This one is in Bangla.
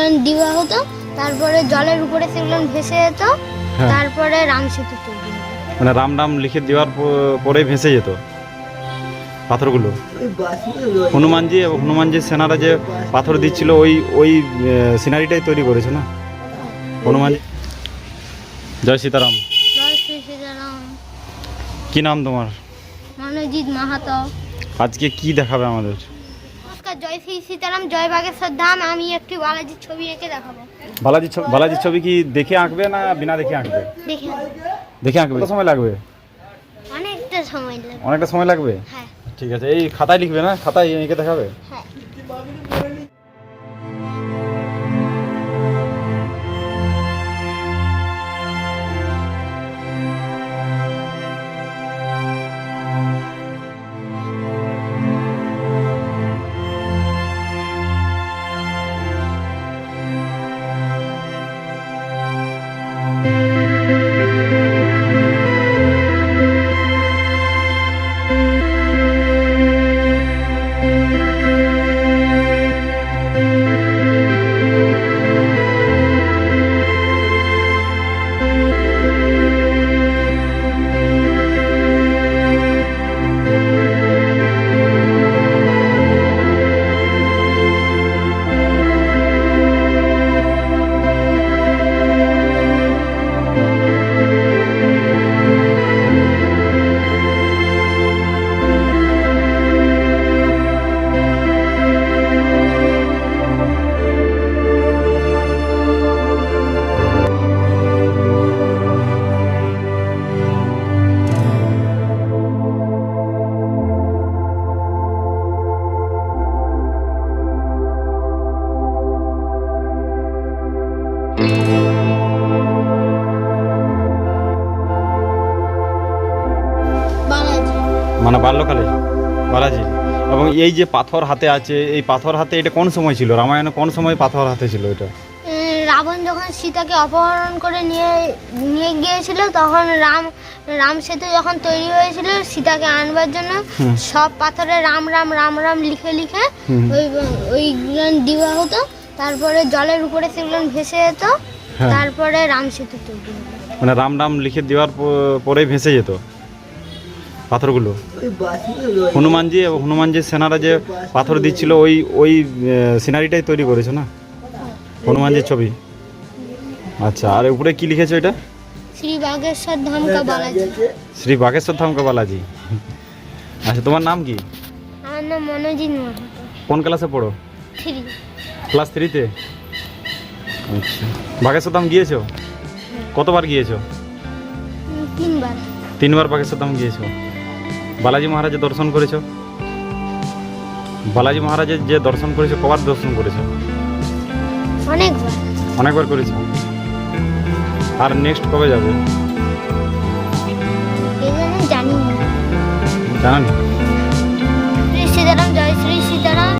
ওইগুলো দেওয়া হতো তারপরে জলের উপরে সেগুলো ভেসে যেত হ্যাঁ। তারপরে রাম সেতু তৈরি হতো। মানে রাম রাম লিখে দেওয়ার প- পরেই ভেসে যেত পাথরগুলো। হনুমানজি এবং হনুমানজির সেনারা যে পাথর দিচ্ছিল ওই ওই সিনারিটাই তৈরি করেছে না? হনুমানজি। জয় সীতারাম। জয় শ্রী সীতারাম। কি নাম তোমার? মনোজিৎ মাহাতো। আজকে কি দেখাবে আমাদের? জয় শ্রী সীতারাম জয় বাগেশ্বর ধাম। আমি একটি বালাজির ছবি এঁকে দেখাবো। বালাজির ছবি বালাজির ছবি কি দেখে আঁকবে না বিনা দেখে আঁকবে? দেখে দেখে আঁকবে? কত সময় লাগবে? অনেকটা সময় লাগবে। অনেকটা সময় লাগবে? হ্যাঁ। ঠিক আছে এই খাতায় লিখবে না? খাতায় এঁকে দেখাবে? মানে বাল্যকালে বালাজি। এবং এই যে পাথর হাতে আছে এই পাথর হাতে এটা কোন সময় ছিল? রামায়ণে কোন সময় পাথর হাতে ছিল এটা? রাবণ যখন সীতাকে অপহরণ করে নিয়ে নিয়ে গিয়েছিল তখন রাম রাম সেতু যখন তৈরি হয়েছিল সীতাকে আনবার জন্য সব পাথরে রাম রাম রাম রাম লিখে লিখে। ওই ওইগুলো দেওয়া হতো। তারপরে জলের উপরে সেগুলো ভেসে যেত হ্যাঁ। তারপরে রাম সেতু তৈরি মানে রাম রাম লিখে দেওয়ার প- পরেই ভেসে যেত? পাথরগুলো? হনুমানজি এবং হনুমানজির সেনারা যে পাথর দিচ্ছিল ওই ওই সিনারিটাই তৈরি করেছ না? হনুমানজির ছবি। আচ্ছা আর উপরে কি লিখেছো এটা? শ্রী বাগেশ্বর ধাম কা বালাজি। শ্রী বাগেশ্বর ধামকা বালাজি। আচ্ছা তোমার নাম কি? আমার নাম মনোজিৎ মাহাতো। কোন ক্লাসে পড়ো? ক্লাস থ্রিতে? আচ্ছা বাগেশ্বর ধাম গিয়েছো? কতবার গিয়েছো? তিনবার। তিনবার বাগেশ্বর ধাম গিয়েছো? বালাজি মহারাজের দর্শন করেছ? বালাজি মহারাজের যে দর্শন করেছ কবার দর্শন করেছ? অনেকবার। করেছ করেছ? আর নেক্সট কবে যাবে? জানি জানেন শ্রী সীতারাম জয় শ্রী সীতারাম।